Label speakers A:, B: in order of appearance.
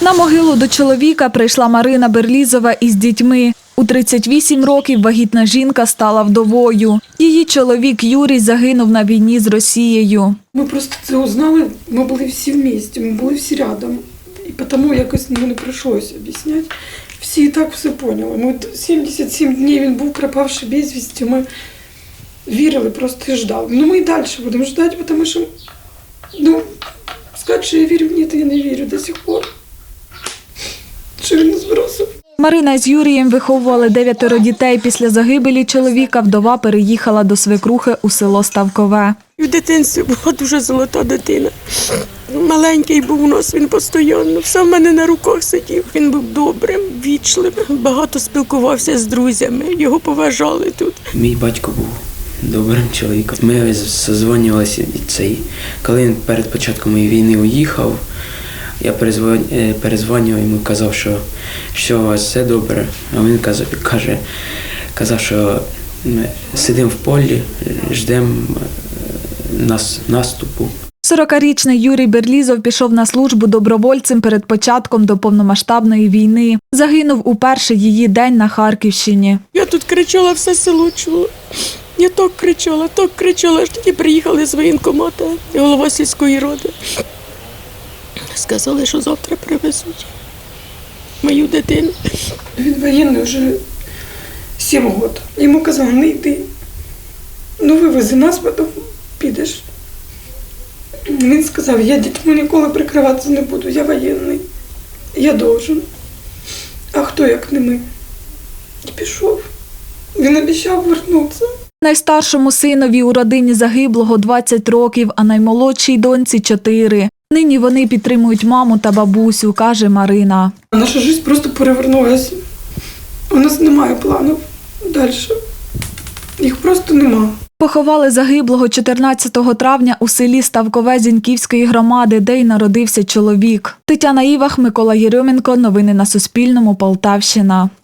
A: На могилу до чоловіка прийшла Марина Берлізова із дітьми. У 38 років вагітна жінка стала вдовою. Її чоловік Юрій загинув на війні з Росією.
B: Ми просто це узнали, ми були всі в місті, ми були всі рядом. І тому якось ну, не прийшлося об'ясняти. Всі і так все поняли. Ми т- 77 днів він був пропавший безвісті. Ми вірили просто і ждали. Ну ми і далі будемо ждати, тому що ну, сказати, що я вірю, ні, то я не вірю до сих пор. Що він не збросив.
A: Марина з Юрієм виховували дев'ятеро дітей. Після загибелі чоловіка вдова переїхала до свекрухи у село Ставкове.
C: В дитинстві була дуже золота дитина. Маленький був у нас, він постійно. Все в мене на руках сидів. Він був добрим, вічливим, багато спілкувався з друзями. Його поважали тут.
D: Мій батько був добрим чоловіком. Ми созвонювалися і цей. Коли він перед початком моєї війни уїхав, я е, перезвонював йому, казав, що, що у вас все добре. А він казав, каже, казав, що ми сидимо в полі, ждемо е, нас, наступу.
A: 40-річний Юрій Берлізов пішов на службу добровольцем перед початком до повномасштабної війни. Загинув у перший її день на Харківщині.
C: Я тут кричала, все село чуло. Я так кричала, так кричала, аж тоді приїхали з воєнкомата, голова сільської ради. Сказали, що завтра привезуть мою дитину.
B: Він воєнний вже 7 років. Йому казали, не йди. Ну вивези нас, потім підеш. Він сказав, я дітьми ніколи прикриватися не буду, я воєнний. Я должен. А хто як не ми? І пішов. Він обіцяв вернутися.
A: Найстаршому синові у родині загиблого 20 років, а наймолодшій доньці 4. Нині вони підтримують маму та бабусю, каже Марина.
B: Наша життя просто перевернулася. У нас немає планів далі. Їх просто нема.
A: Поховали загиблого 14 травня у селі Ставкове Зіньківської громади, де й народився чоловік. Тетяна Івах, Микола Єрьоменко. Новини на Суспільному. Полтавщина.